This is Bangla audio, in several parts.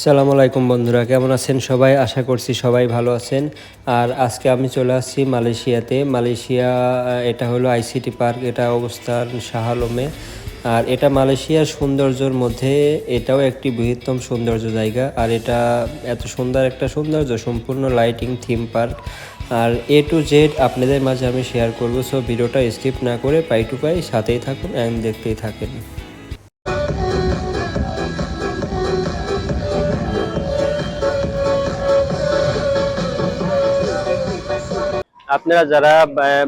সালাম আলাইকুম বন্ধুরা, কেমন আছেন সবাই? আশা করছি সবাই ভালো আছেন। আর আজকে আমি চলে আসছি মালয়েশিয়াতে। মালয়েশিয়া এটা হলো আইসিটি পার্ক, এটা অবস্থান শাহ আলমে। আর এটা মালয়েশিয়ার সৌন্দর্যর মধ্যে এটাও একটি বৃহত্তম সৌন্দর্য জায়গা। আর এটা এত সুন্দর একটা সৌন্দর্য, সম্পূর্ণ লাইটিং থিম পার্ক আর এ টু জেড আপনাদের মাঝে আমি শেয়ার করব সো ভিডিওটা স্কিপ না করে পাই টু পাই সাথেই থাকুন অ্যান্ড দেখতেই থাকেন। আপনারা যারা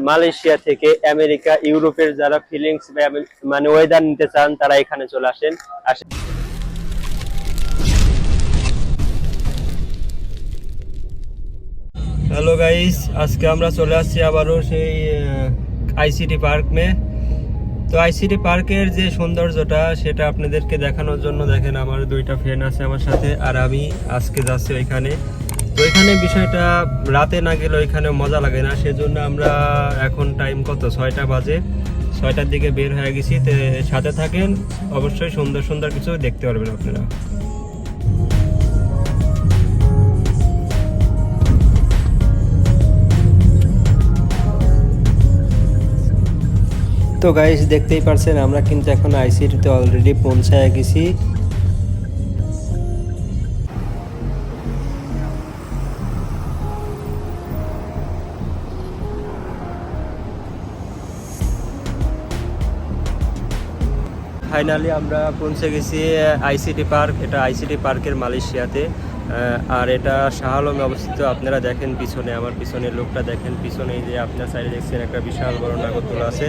মালয়েশিয়া থেকে আমেরিকা, ইউরোপের যারা ফিলিংস মানে ওয়েদার নিতে চান, তারা এখানে চলে আসেন। আসেন। হ্যালো গাইস আজকে আমরা চলে আসছি আবারও সেই আইসিটি পার্ক মে। তো আইসিটি পার্কের যে সৌন্দর্যটা, সেটা আপনাদেরকে দেখানোর জন্য দেখেন, আমার দুইটা ফ্রেন্ড আছে আমার সাথে, আর আমি আজকে যাচ্ছি ওইখানে তো ওইখানে বিষয়টা রাতে না গেলে ওইখানে মজা লাগে না, সেজন্য আমরা এখন টাইম কত? ছয়টা বাজে। ছয়টার দিকে বের হয়ে গেছি, তো সাথে থাকেন, অবশ্যই সুন্দর সুন্দর কিছু দেখতে পারবেন আপনারা। তো গাইস দেখতেই পারছেন, আমরা কিন্তু এখন আইসিটিতে অলরেডি পৌঁছায় গেছি। ফাইনালি আমরা পৌঁছে গেছি আইসিটি পার্ক এটা আইসিটি পার্কের মালয়েশিয়াতে। আর এটা শাহালমে অবস্থিত, আপনারা দেখেন পিছনে, আমার পিছনে লোকটা দেখেন পিছনে যে আপনার সাইডে দেখছেন একটা বিশাল বড় নাগরদোলা আছে।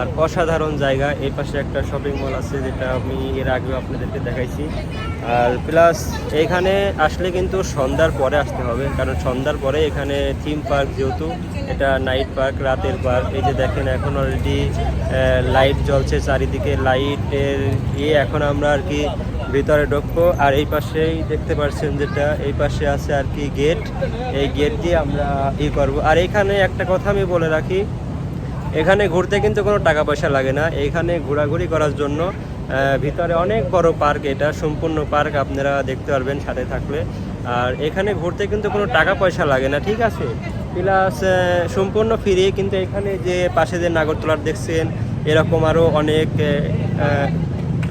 আর অসাধারণ জায়গা, এই পাশে একটা শপিং মল আছে যেটা আমি এর আগেও আপনাদেরকে দেখাইছি। আর প্লাস এখানে আসলে কিন্তু সন্ধ্যার পরে আসতে হবে, কারণ সন্ধ্যার পরে এখানে থিম পার্ক যেহেতু, এটা নাইট পার্ক রাতের পার্ক এই যে দেখেন এখন অলরেডি লাইট জ্বলছে চারিদিকে লাইটের ইয়ে এখন আমরা আর কি ভিতরে ঢুকবো। আর এই পাশেই দেখতে পাচ্ছেন যেটা, এই পাশে আছে আর কি গেট এই গেট দিয়ে আমরা ই করব। আর এখানে একটা কথা আমি বলে রাখি এখানে ঘুরতে কিন্তু কোনো টাকা পয়সা লাগে না। এখানে ঘোরাঘুরি করার জন্য ভিতরে অনেক বড় পার্ক এটা, সম্পূর্ণ পার্ক আপনারা দেখতে পারবেন সাথে থাকলে। আর এখানে ঘুরতে কিন্তু কোনো টাকা পয়সা লাগে না, ঠিক আছে? প্লাস সম্পূর্ণ ফ্রি কিন্তু এখানে যে পাশে যে নাগরতলার দেখছেন, এরকম আরও অনেক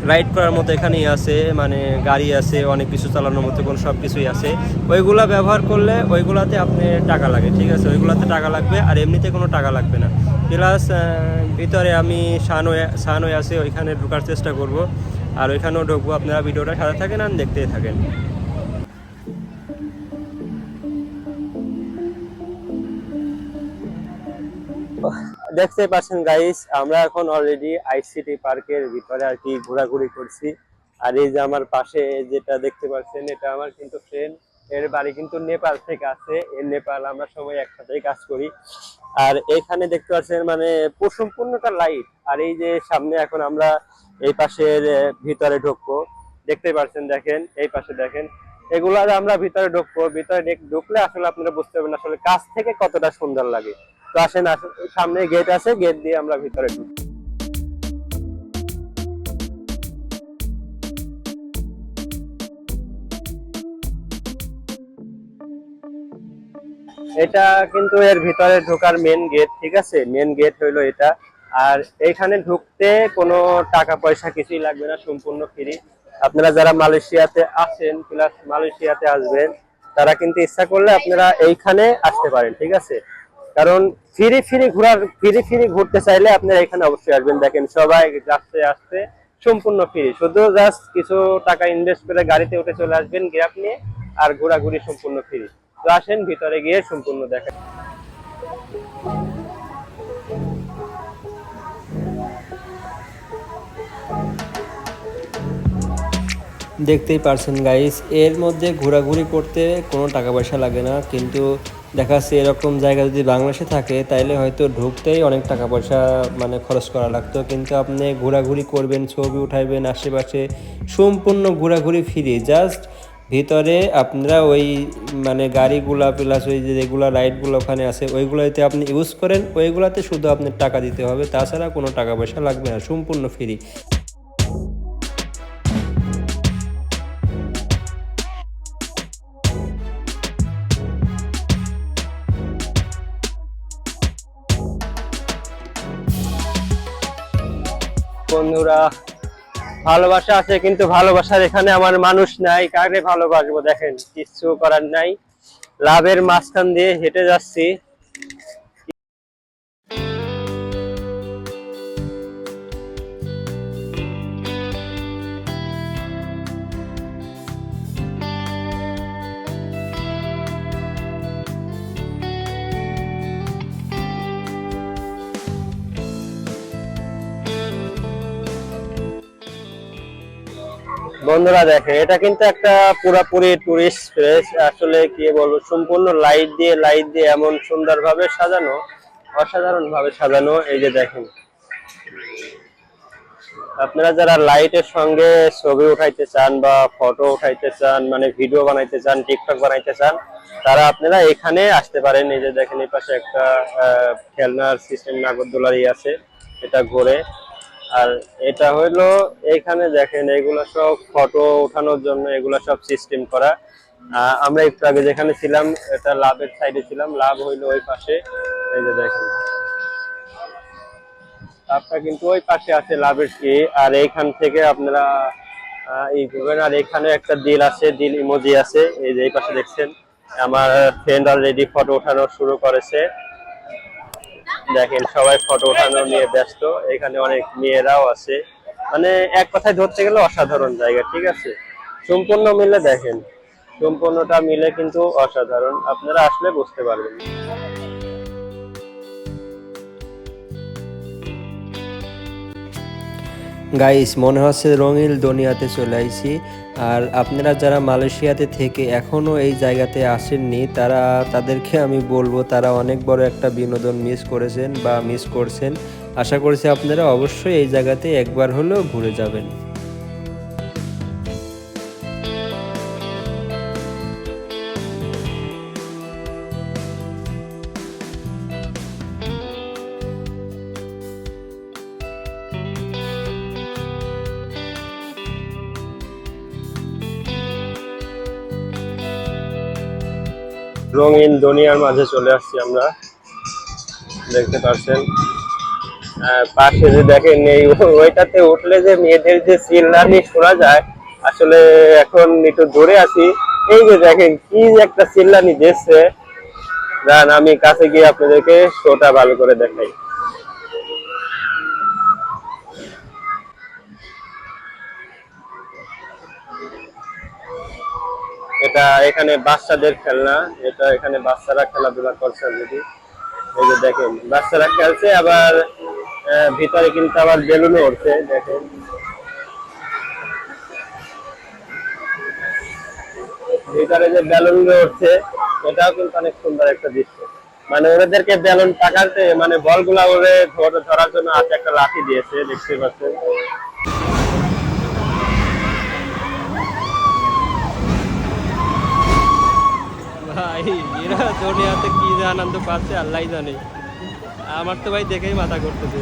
রাইড করার মতো এখানেই আছে মানে গাড়ি আছে, অনেক কিছু চালানোর মতো কোনো সব কিছুই আছে। ওইগুলা ব্যবহার করলে ওইগুলাতে আপনি টাকা লাগে, ঠিক আছে? ওইগুলাতে টাকা লাগবে, আর এমনিতে কোনো টাকা লাগবে না। প্লাস ভিতরে আমি সানওয়ে সানওয়ে আছে, ওইখানে ঢোকার চেষ্টা করব। আর ওইখানেও ঢুকবো, আপনারা ভিডিওটা সাথে থাকেন আর দেখতেই থাকেন। দেখতে পাচ্ছেন গাইস আমরা এখন অলরেডি আইসিটি পার্কের ভিতরে আর কি ঘোরাঘুরি করছি। আর এই যে আমার পাশে যেটা দেখতে পাচ্ছেন, এটা আমার কিন্তু ফ্রেন্ড এর বাড়ি কিন্তু নেপাল থেকে আছে। নেপাল আমরা সবাই একসাথেই কাজ করি। আর এখানে দেখতে পাচ্ছেন মানে পুরো সম্পূর্ণটা লাইট আর এই যে সামনে এখন আমরা এই পাশের ভিতরে ঢুকবো। দেখতে পাচ্ছেন, দেখেন, এই পাশে দেখেন। এগুলো আমরা ভিতরে ঢুকবো। ভিতরে ঢুকলে আসলে আপনারা বুঝতে পারবেন আসলে কাছ থেকে কতটা সুন্দর লাগে। তো আসেন সামনে গেট আছে গেট দিয়ে আমরা ভিতরে ঢুকি এটা কিন্তু এর ভিতরে ঢোকার মেন গেট ঠিক আছে? মেন গেট হইল এটা। আর এখানে ঢুকতে কোনো টাকা পয়সা কিছুই লাগবে না, সম্পূর্ণ ফ্রি আপনারা যারা মালয়েশিয়াতে আসেন প্লাস মালয়েশিয়াতে আসবেন, তারা কিন্তু ইচ্ছা করলে আপনারা এইখানে আসতে পারেন, ঠিক আছে? কারণ ফ্রি ফ্রি ঘোরার ফ্রি ফ্রি ঘুরতে চাইলে আপনারা এখানে অবশ্যই আসবেন। দেখেন, সবাই যাচ্ছে, আসছে, সম্পূর্ণ ফ্রি শুধু জাস্ট কিছু টাকা ইনভেস্ট করে গাড়িতে উঠে চলে আসবেন গ্যাপ নিয়ে, আর ঘোরাঘুরি সম্পূর্ণ ফ্রি তো আসেন, ভিতরে গিয়ে সম্পূর্ণ দেখেন। দেখতেই পারছেন গাইস এর মধ্যে ঘোরাঘুরি করতে কোনো টাকা পয়সা লাগে না, কিন্তু দেখা যাচ্ছে এরকম জায়গা যদি বাংলাদেশে থাকে, তাইলে হয়তো ঢুকতেই অনেক টাকা পয়সা মানে খরচ করা লাগতো। কিন্তু আপনি ঘোরাঘুরি করবেন, ছবি উঠাইবেন, আশেপাশে সম্পূর্ণ ঘোরাঘুরি ফ্রি জাস্ট ভিতরে আপনারা ওই মানে গাড়িগুলা প্লাস ওই যেগুলো রাইডগুলো ওখানে আছে, ওইগুলোতে আপনি ইউজ করেন, ওইগুলাতে শুধু আপনার টাকা দিতে হবে, তাছাড়া কোনো টাকা পয়সা লাগবে না, সম্পূর্ণ ফ্রি বন্ধুরা ভালোবাসা আছে, কিন্তু ভালোবাসার এখানে আমার মানুষ নাই। কাকে ভালোবাসবো দেখেন, কিচ্ছু করার নাই। লাভের মাঝখান দিয়ে হেঁটে যাচ্ছি। বন্ধুরা দেখেন, এটা কিন্তু একটা পুরাপুরি টুরিস্ট প্লেস আসলে কি বলব, সম্পূর্ণ লাইট দিয়ে লাইট দিয়ে এমন সুন্দরভাবে সাজানো অসাধারণ ভাবে সাজানো, এই যে দেখেন। আপনারা যারা লাইটের সঙ্গে ছবি উঠাইতে চান বা ফটো উঠাইতে চান মানে ভিডিও বানাইতে চান টিকটক বানাইতে চান, তারা আপনারা এখানে আসতে পারেন। এই যে দেখেন, এই পাশে একটা খেলনার সিস্টেম নাগরদোলারি আছে, এটা ঘুরে। আর এটা হইল এখানে দেখেন, এগুলা সব ফটো ওঠানোর জন্য এগুলা সব সিস্টেম করা। আমরা একটু আগে যেখানে ছিলাম, এটা লাভের সাইডে ছিলাম। লাভ হইল ওই পাশে। এই যে দেখেন। লাভটা কিন্তু ওই পাশে আছে লাভের কি আর এইখান থেকে আপনারা ই করবেন আর এখানে একটা দিল আছে দিল ইমোজি আছে। এই যে এই পাশে দেখছেন, আমার ফ্রেন্ড অলরেডি ফটো ওঠানো শুরু করেছে। দেখেন, সবাই ফটো ওঠানো নিয়ে ব্যস্ত। এখানে অনেক মেয়েরাও আছে। মানে এক কথায় ধরতে গেলে অসাধারণ জায়গা, ঠিক আছে? সম্পূর্ণ মিলে দেখেন। সম্পূর্ণটা মিলে কিন্তু অসাধারণ। আপনারা আসলে বুঝতে পারবেন। গাইস, মনে হচ্ছে রঙিল দুনিয়াতে চলে আইছি। আর আপনারা যারা মালয়েশিয়াতে থেকে এখনও এই জায়গাতে আসেননি, তারা, তাদেরকে আমি বলব, তারা অনেক বড় একটা বিনোদন মিস করেছেন বা মিস করছেন। আশা করছি আপনারা অবশ্যই এই জায়গাতে একবার হলেও ঘুরে যাবেন। রঙিন দুনিয়ার মাঝে চলে আসছি আমরা। দেখতে পাচ্ছেন। পাশে যে দেখেন এই ওইটাতে উঠলে যে মেয়েদের যে চিল্লানি শোনা যায়, আসলে এখন একটু দূরে আছি। এই যে দেখেন, কি একটা চিল্লানি দিচ্ছে। যান, আমি কাছে গিয়ে আপনাদেরকে শোটা ভালো করে দেখাই। এটা এখানে বাচ্চাদের খেলনা, এটা এখানে বাচ্চারা খেলাধুলা করছে যদি এই যে দেখেন, বাচ্চারা খেলছে, আবার ভিতরে কিন্তু আবার বেলুনও উঠছে দেখেন। ভিতরে যে বেলুন উঠছে এটাও কিন্তু অনেক সুন্দর একটা দৃশ্য। মানে ওদেরকে বেলুন টাকাতে মানে বলগুলা ওরে ধর- ধরার জন্য হাতে একটা লাঠি দিয়েছে, দেখতে পাচ্ছেন। দুনিয়াতে কি যে আনন্দ পাচ্ছে আল্লাহ জানে। আমার তো ভাই দেখেই মাথা করতেছে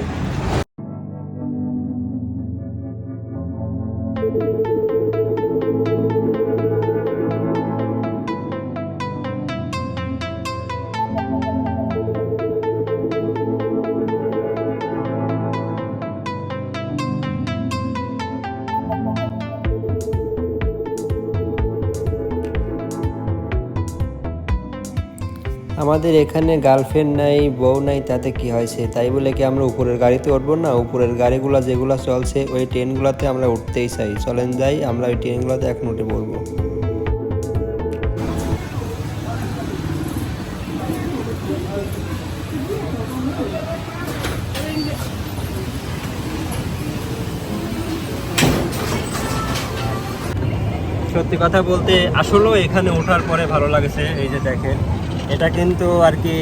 আমাদের এখানে গার্লফ্রেন্ড নাই, বউ নাই, তাতে কি হয়েছে তাই বলে কি আমরা উপরের গাড়িতে উঠবো না? উপরের গাড়িগুলো যেগুলো চলছে, ওই ট্রেনগুলোতে আমরা উঠতেই চাই। চলেন যাই, আমরা ওই ট্রেনগুলোতে এখন উঠে পড়ব। সত্যি কথা বলতে আসলেও এখানে ওঠার পরে ভালো লাগেছে, এই যে দেখেন। এটা কিন্তু আর কি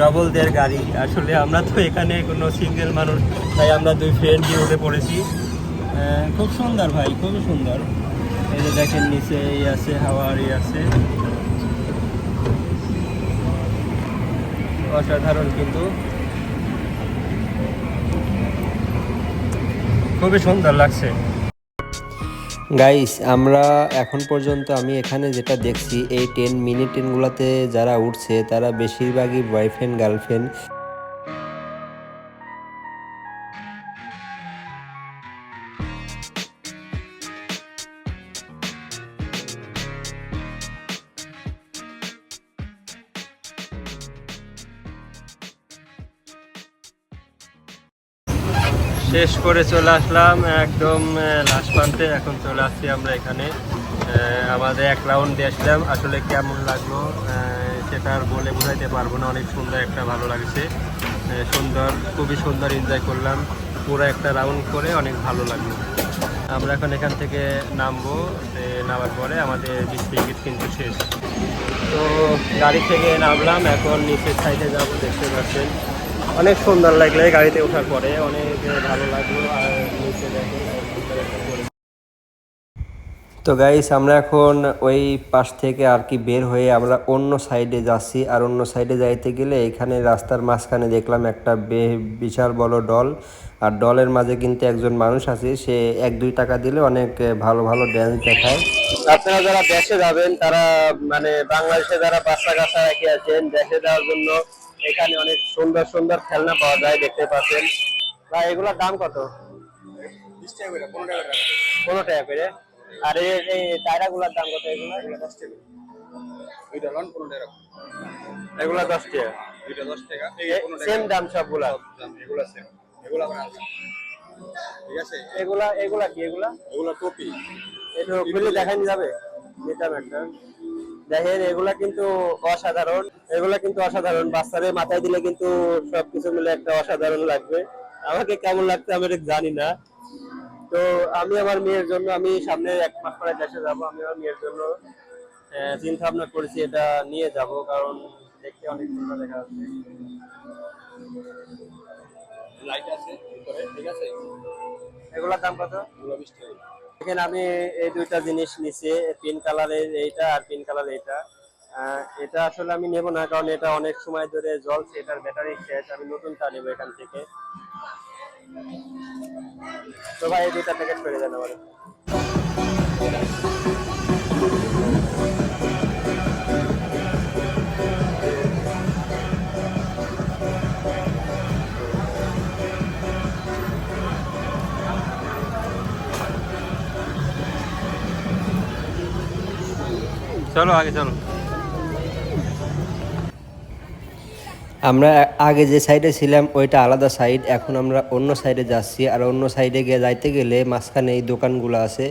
ডবল দের গাড়ি। আসলে আমরা তো এখানে কোনো সিঙ্গেল মানুষ, তাই আমরা দুই ফ্রেন্ড দিয়ে উঠে পড়েছি। খুব সুন্দর ভাই, খুবই সুন্দর। এই যে দেখেন নিচে এই আছে হাওয়ারি আছে। অসাধারণ কিন্তু। খুবই সুন্দর লাগছে। গাইস আমরা এখন পর্যন্ত আমি এখানে যেটা দেখছি, এই টেন মিনি টেনগুলোতে যারা উঠছে, তারা বেশিরভাগই বয়ফ্রেন্ড গার্লফ্রেন্ড করে চলে আসলাম, একদম লাস্ট প্রান্তে এখন চলে আসছি আমরা এখানে। আমাদের এক রাউন্ড দিয়ে আসলাম। আসলে কেমন লাগল? সেটা আর বলে বোঝাইতে পারব না। অনেক সুন্দর একটা ভালো লাগছে। সুন্দর, খুবই সুন্দর এনজয় করলাম। পুরো একটা রাউন্ড করে অনেক ভালো লাগল। আমরা এখন এখান থেকে নামবো। নামার পরে আমাদের বিশ টিকিট কিন্তু শেষ। তো গাড়ি থেকে নামলাম। এখন নিচের সাইডে যাব, দেখতে পাচ্ছেন। অনেক সুন্দর লাগল এই গাড়িতে ওঠার পরে, অনেক ভালো লাগল আর নিচে। তো গাইস আমরা এখন ওই পাশ থেকে আর কি বের হয়ে আমরা অন্য সাইডে যাচ্ছি। আর অন্য সাইডে যাইতে গেলে এখানে রাস্তার মাঝখানে দেখলাম একটা বিশাল বড় ডল আর ডলের মাঝে কিন্তু একজন মানুষ আছে, সে এক দুই টাকা দিলে অনেক ভালো ভালো ড্যান্স দেখায়। আপনারা যারা দেশে যাবেন, তারা মানে বাংলাদেশে যারা বাচ্চা কাচ্চা রেখে আছেন দেশে যাওয়ার জন্য এখানে অনেক সুন্দর সুন্দর খেলনা পাওয়া যায় দেখতে পাচ্ছেন। ভাই এগুলোর দাম কত? পনেরো টাকা করে। আর এই এই টায়রাগুলোর দাম কত এগুলো? দশ টাকা। দুইটা লন পনেরো টাকা এগুলো দশ টাকা। দুইটা দশ টাকা সেম দাম সবগুলা? এগুলা সেম এগুলা ঠিক আছে? এগুলা এগুলা কি এগুলা? এগুলা টপি। একটু খুলে দেখানি যাবে? নিতাম একটা। দেখেন এগুলা কিন্তু অসাধারণ। এগুলা কিন্তু অসাধারণ। বাচ্চাদের মাথায় দিলে কিন্তু সবকিছু মিলে একটা অসাধারণ লাগবে। আমাকে কেমন লাগছে আমি জানি না। তো আমি আমার মেয়ের জন্য আমি সামনে এক মাস পরে দেশে যাব আমি আমার মেয়ের জন্য চিন্তা ভাবনা করেছি এটা নিয়ে যাব কারণ দেখতে অনেক সুন্দর দেখা যাচ্ছে। লাইট আছে ঠিক আছে? এগুলোর দাম কত? এগুলো বিশ টাকা। এখানে আমি এই দুইটা জিনিস নিছি পিঙ্ক কালারের এইটা আর পিঙ্ক কালার এইটা। এটা আসলে আমি নেব না, কারণ এটা অনেক সময় ধরে জলছে এটার ব্যাটারি শেষ। আমি নতুনটা নেব এখান থেকে। তো ভাই এই দুইটা প্যাকেট করে দেন আমার চলো, আগে চলো। আমরা আগে যে সাইডে ছিলাম, ওইটা আলাদা সাইড এখন আমরা অন্য সাইডে যাচ্ছি। আর অন্য সাইডে গিয়ে যাইতে গেলে মাঝখানে এই দোকানগুলো আছে।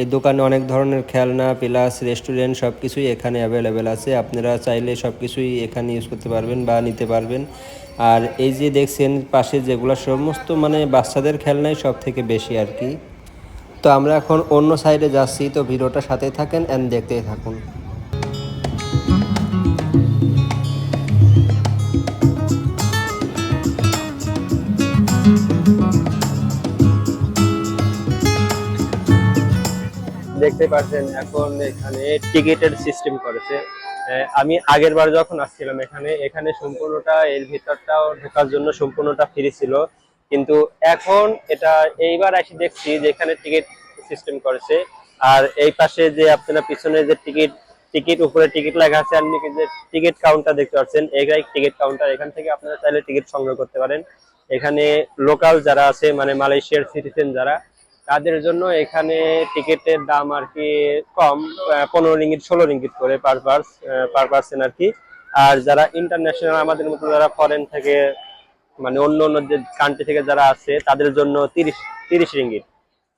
এই দোকানে অনেক ধরনের খেলনা প্লাস রেস্টুরেন্ট সব কিছুই এখানে অ্যাভেলেবেল আছে। আপনারা চাইলে সব কিছুই এখানে ইউজ করতে পারবেন বা নিতে পারবেন। আর এই যে দেখছেন, পাশে যেগুলো সমস্ত মানে বাচ্চাদের খেলনাই সব থেকে বেশি আর কি। তো আমরা এখন অন্য সাইডে যাচ্ছি। তো ভিডিওটা সাথে থাকেন অ্যান্ড দেখতেই থাকুন। দেখতে পাচ্ছেন এখন এখানে টিকিটের সিস্টেম করেছে। আমি আগের বার যখন আসছিলাম এখানে এখানে সম্পূর্ণটা, এর ভিতরটাও ঢোকার জন্য সম্পূর্ণটা ফ্রি ছিল। কিন্তু এখন এটা এইবার এসে দেখছি যে এখানে টিকিট সিস্টেম করেছে। আর এই পাশে যে আপনারা পিছনে যে টিকিট টিকিট উপরে টিকিট লেখা আছে, আপনি যে টিকিট কাউন্টার দেখতে পাচ্ছেন এটাই টিকিট কাউন্টার এখান থেকে আপনারা চাইলে টিকিট সংগ্রহ করতে পারেন। এখানে লোকাল যারা আছে মানে মালয়েশিয়ার সিটিজেন যারা তাদের জন্য এখানে টিকিটের দাম আর কি কম পনেরো রিঙ্গিত, ষোলো রিঙ্গিত করে পার পার্স পার পার্সন আর কি। আর যারা ইন্টারন্যাশনাল আমাদের মতো যারা ফরেন থেকে মানে অন্য অন্য যে কান্ট্রি থেকে যারা আছে, তাদের জন্য তিরিশ তিরিশ রিঙ্গিত।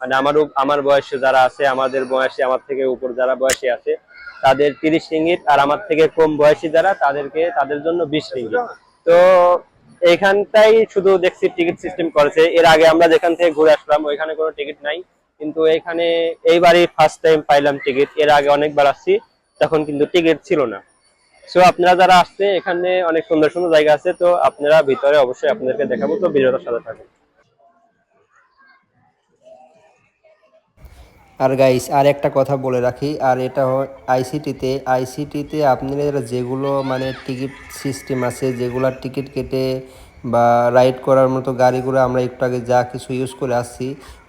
মানে আমার আমার বয়সে যারা আছে, আমাদের বয়সে, আমার থেকে উপর যারা বয়সে আছে, তাদের তিরিশ রিঙ্গিত। আর আমার থেকে কম বয়সী যারা, তাদেরকে, তাদের জন্য বিশ রিঙ্গিত। তো এইখানটাই শুধু দেখছি টিকিট সিস্টেম করেছে। এর আগে আমরা যেখান থেকে ঘুরে আসলাম, ওইখানে কোনো টিকিট নাই। কিন্তু এখানে এইবারই ফার্স্ট টাইম পাইলাম টিকিট এর আগে অনেকবার আসছি, তখন কিন্তু টিকিট ছিল না। সো আপনারা যারা আসছে, এখানে অনেক সুন্দর সুন্দর জায়গা আছে, তো আপনারা ভিতরে অবশ্যই আপনাদেরকে দেখাবো। তো, ভিডিওটার সাথে থাকুন। আর গাইস আর একটা কথা বলে রাখি, আর এটা আইসিটিতে আইসিটিতে আপনারা যেগুলো মানে টিকিট সিস্টেম আছে, যেগুলো টিকিট কেটে বা রাইড করার মতো গাড়িগুলো আমরা একটু আগে যা কিছু ইউজ করে আসছি,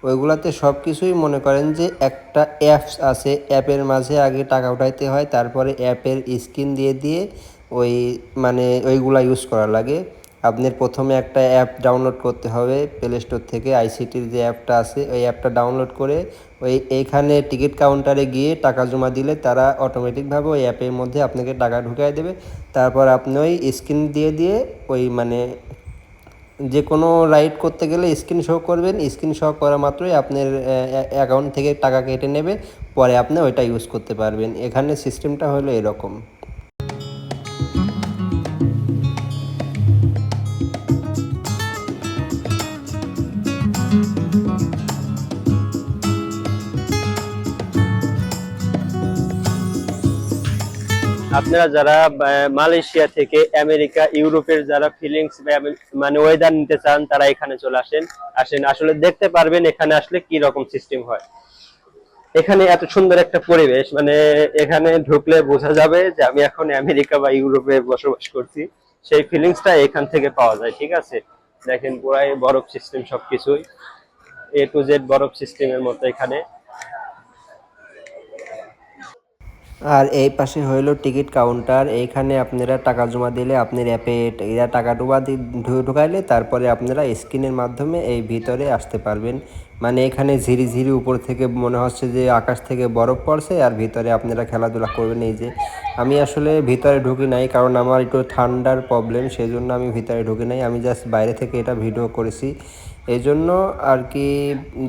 ওইগুলাতে সব কিছুই মনে করেন যে একটা অ্যাপস আছে অ্যাপের মাঝে আগে টাকা উঠাইতে হয়, তারপরে অ্যাপের স্ক্রিন দিয়ে দিয়ে ওই মানে ওইগুলা ইউজ করা লাগে। আপনার প্রথমে একটা অ্যাপ ডাউনলোড করতে হবে প্লে স্টোর থেকে আইসিটির যে অ্যাপটা আছে, ওই অ্যাপটা ডাউনলোড করে ওই এইখানে টিকিট কাউন্টারে গিয়ে টাকা জমা দিলে তারা অটোমেটিকভাবে ওই অ্যাপের মধ্যে আপনাকে টাকা ঢুকিয়ে দেবে। তারপর আপনি ওই স্ক্রিন দিয়ে দিয়ে ওই মানে যে কোনো রাইড করতে গেলে স্ক্রিন শো করবেন, স্ক্রিন শো করা মাত্রই আপনার অ্যাকাউন্ট থেকে টাকা কেটে নেবে, পরে আপনি ওইটা ইউজ করতে পারবেন। এখানে সিস্টেমটা হলো এরকম। আপনারা যারা মালয়েশিয়া থেকে আমেরিকা, ইউরোপের যারা ফিলিংস মানে ওয়েদার নিতে চান, তারা এখানে চলে আসেন। আসেন, আসলে দেখতে পারবেন এখানে আসলে কি রকম সিস্টেম হয়। এখানে এত সুন্দর একটা পরিবেশ মানে এখানে ঢুকলে বোঝা যাবে যে আমি এখন আমেরিকা বা ইউরোপে বসবাস করছি। সেই ফিলিংসটা এখান থেকে পাওয়া যায়, ঠিক আছে? দেখেন পুরাই বরফ সিস্টেম সবকিছুই। এ টু জেড বরফ সিস্টেমের মতো এখানে। আর এই পাশে হইল টিকিট কাউন্টার। এইখানে আপনারা টাকা জমা দিলে আপনার অ্যাপে এরা টাকা ডুবা ঢুকাইলে তারপরে আপনারা স্ক্রিনের মাধ্যমে এই ভিতরে আসতে পারবেন। মানে এখানে ঝিরি ঝিরি উপর থেকে মনে হচ্ছে যে আকাশ থেকে বরফ পড়ছে আর ভিতরে আপনারা খেলাধুলা করবেন। এই যে আমি আসলে ভিতরে ঢুকি নাই কারণ আমার একটু ঠান্ডার প্রবলেম সেই জন্য আমি ভিতরে ঢুকি নাই। আমি জাস্ট বাইরে থেকে এটা ভিডিও করেছি। এই জন্য আর কি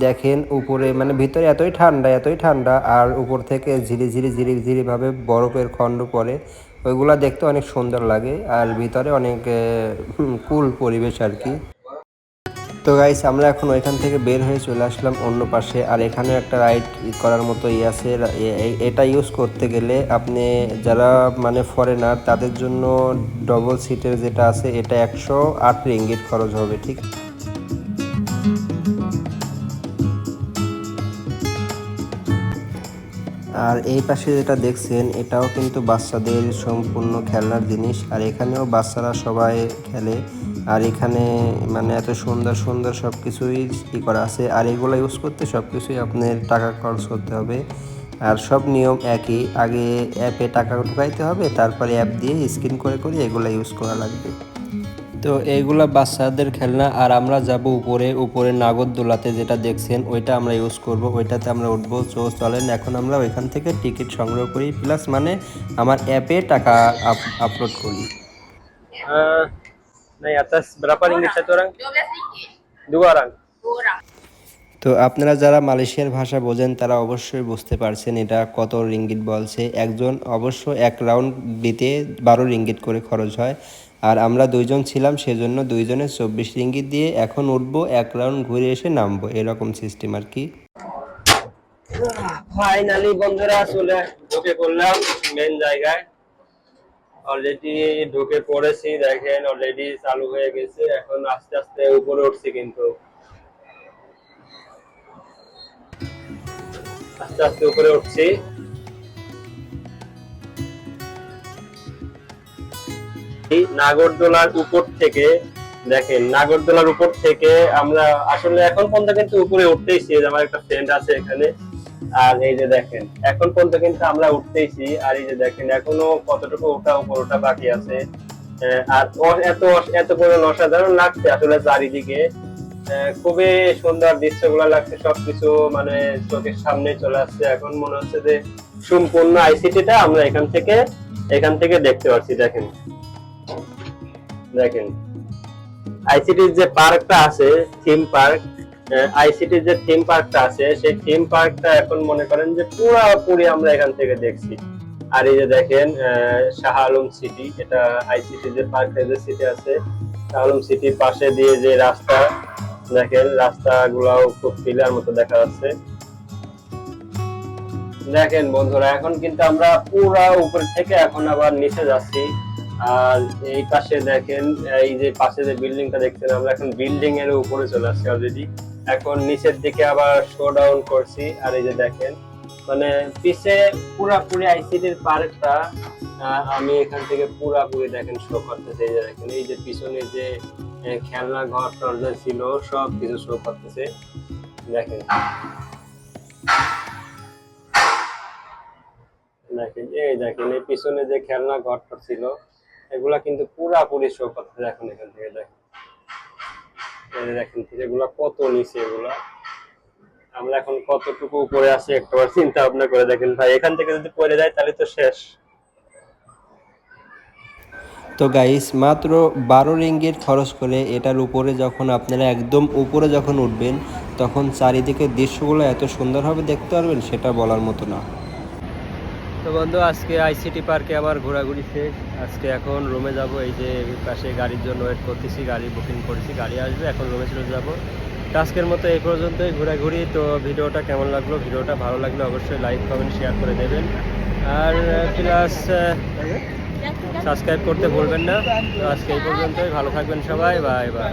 দেখেন উপরে মানে ভিতরে এতই ঠান্ডা এতই ঠান্ডা, আর উপর থেকে ঝিরি ঝিরি ঝিরি, ঝিরিভাবে বরফের খণ্ড পড়ে। ওইগুলো দেখতে অনেক সুন্দর লাগে, আর ভিতরে অনেক কুল পরিবেশ আর কি। তো গাইস আমরা এখন ওইখান থেকে বের হয়ে চলে আসলাম অন্য পাশে, আর এখানে একটা রাইড করার মতো ই আছে। এটা ইউজ করতে গেলে আপনি যারা মানে ফরেনার তাদের জন্য ডবল সিটের যেটা আছে, এটা একশো আট রিঙ্গিট খরচ হবে, ঠিক? আর এই পাশে যেটা দেখছেন, এটাও কিন্তু বাচ্চাদের সম্পূর্ণ খেলনার জিনিস। আর এখানেও বাচ্চারা সবাই খেলে। আর এখানে মানে এত সুন্দর সুন্দর সব কিছুই ই করা আছে। আর এগুলো ইউজ করতে সব কিছুই আপনার টাকা খরচ করতে হবে। আর সব নিয়ম একই। আগে অ্যাপে টাকা ঢুকাইতে হবে, তারপরে অ্যাপ দিয়ে স্ক্রিন করে করে এগুলো ইউজ করা লাগবে। তো এইগুলা বাচ্চাদের খেলনা আর আমরা যাব উপরে উপরে নাগরদোলাতে যেটা দেখছেন ওইটা আমরা ইউজ করব ওইটাতে আমরা উঠবো তো চলেন এখন আমরা ওইখান থেকে টিকিট সংগ্রহ করি প্লাস মানে আমার অ্যাপে টাকা আপলোড করি nah atas berapa ringgit satu orang? 12 ringgit. Dua orang. Dua orang. তো আপনারা যারা মালয়েশিয়ার ভাষা বোঝেন তারা অবশ্যই বুঝতে পারছেন এটা কত রিঙ্গিত বলছে একজন অবশ্য এক রাউন্ড দিতে বারো রিঙ্গিত করে খরচ হয় আর আমরা দুইজন ছিলাম সেজন্য দুইজনে চব্বিশ রিঙ্গিত দিয়ে এখন উঠবো, এক রাউন্ড ঘুরে এসে নামবো। এরকম সিস্টেম আর কি। ফাইনালি বন্ধুরা চলে ঢুকে পড়লাম মেন জায়গায়। অলরেডি ঢুকে পড়েছি, দেখেন অলরেডি চালু হয়ে গেছে। এখন আস্তে আস্তে উপরে উঠছি কিন্তু। আস্তে আস্তে উপরে উঠছি। নাগরদোলার উপর থেকে, দেখেন, নাগরদোলার উপর থেকে আমরা আসলে এখন পর্যন্ত কিন্তু উপরে উঠতেইছি আমার একটা ফ্রেন্ড আছে এখানে। আর এই যে দেখেন, এখন পর্যন্ত কিন্তু আমরা উঠতেইছি, আর এই যে দেখেন, এখনও কতটুকু ওঠা উপর ওঠা বাকি আছে। আর এত এত পরিমাণ অসাধারণ লাগছে আসলে চারিদিকে। খুবই সুন্দর দৃশ্যগুলো লাগছে, সবকিছু মানে চোখের সামনে চলে আসছে। এখন মনে হচ্ছে যে সম্পূর্ণ আইসিটিটা আমরা এখান থেকে এখান থেকে দেখতে পাচ্ছি দেখেন। দেখেন। আইসিটির যে পার্কটা আছে থিম পার্ক আইসিটির যে থিম পার্কটা আছে, সেই থিম পার্কটা এখন মনে করেন যে পুরোপুরি আমরা এখান থেকে দেখছি। আর এই যে দেখেন শাহ আলম সিটি এটা আইসিটি যে পার্কের যে সিটি আছে শাহ আলম সিটির পাশে দিয়ে যে রাস্তা, দেখেন, রাস্তাগুলাও খুব ক্লিয়ার মতো দেখা যাচ্ছে। দেখেন বন্ধুরা, এখন কিন্তু আমরা পুরা উপর থেকে এখন আবার নিচে যাচ্ছি। আর এই পাশে দেখেন, এই যে পাশে যে বিল্ডিংটা দেখছেন, আমরা এখন বিল্ডিং এর উপরে চলে আসছি অলরেডি এখন নিচের দিকে আবার শো ডাউন করছি, আর এই যে দেখেন মানে পিছে পুরাপুরি আইসিটির পার্কটা আমি এখান থেকে পুরাপুরি দেখেন শো করতেছে, এই যে দেখেন, এই যে পিছনে যে খেলনা ঘর টর ছিল, সব কিছু শো করতেছে। দেখেন। দেখেন, এই দেখেন, এই পিছনে যে খেলনা ঘরটা ছিল এগুলা কিন্তু পুরাপুরি শো করতে এখন এখান থেকে দেখেন। দেখেন এগুলা কত নিচে এগুলা। আমরা এখন কতটুকু উপরে আছি একটাবার চিন্তা ভাবনা করে দেখেন। ভাই, এখান থেকে যদি পড়ে যায় তাহলে তো শেষ। তো গাইস মাত্র বারো রিঙ্গিট খরচ করে এটার উপরে যখন আপনারা একদম উপরে যখন উঠবেন, তখন চারিদিকে দৃশ্যগুলো এত সুন্দর হবে দেখতে পারবেন সেটা বলার মতো না। তো বন্ধু আজকে আইসিটি পার্কে আমার ঘোরাঘুরি শেষ। আজকে এখন রুমে যাব এই যে পাশে গাড়ির জন্য ওয়েট করতেছি গাড়ি বুকিং করেছি গাড়ি আসবে এখন রুমে চলে যাব। আজকের মতো এই পর্যন্তই ঘোরাঘুরি। তো ভিডিওটা কেমন লাগল ভিডিওটা ভালো লাগলে অবশ্যই লাইক কমেন্ট শেয়ার করে দেবেন। আর প্লাস সাবস্ক্রাইব করতে ভুলবেন না। তো আজকে এই পর্যন্তই ভালো থাকবেন সবাই বাই বাই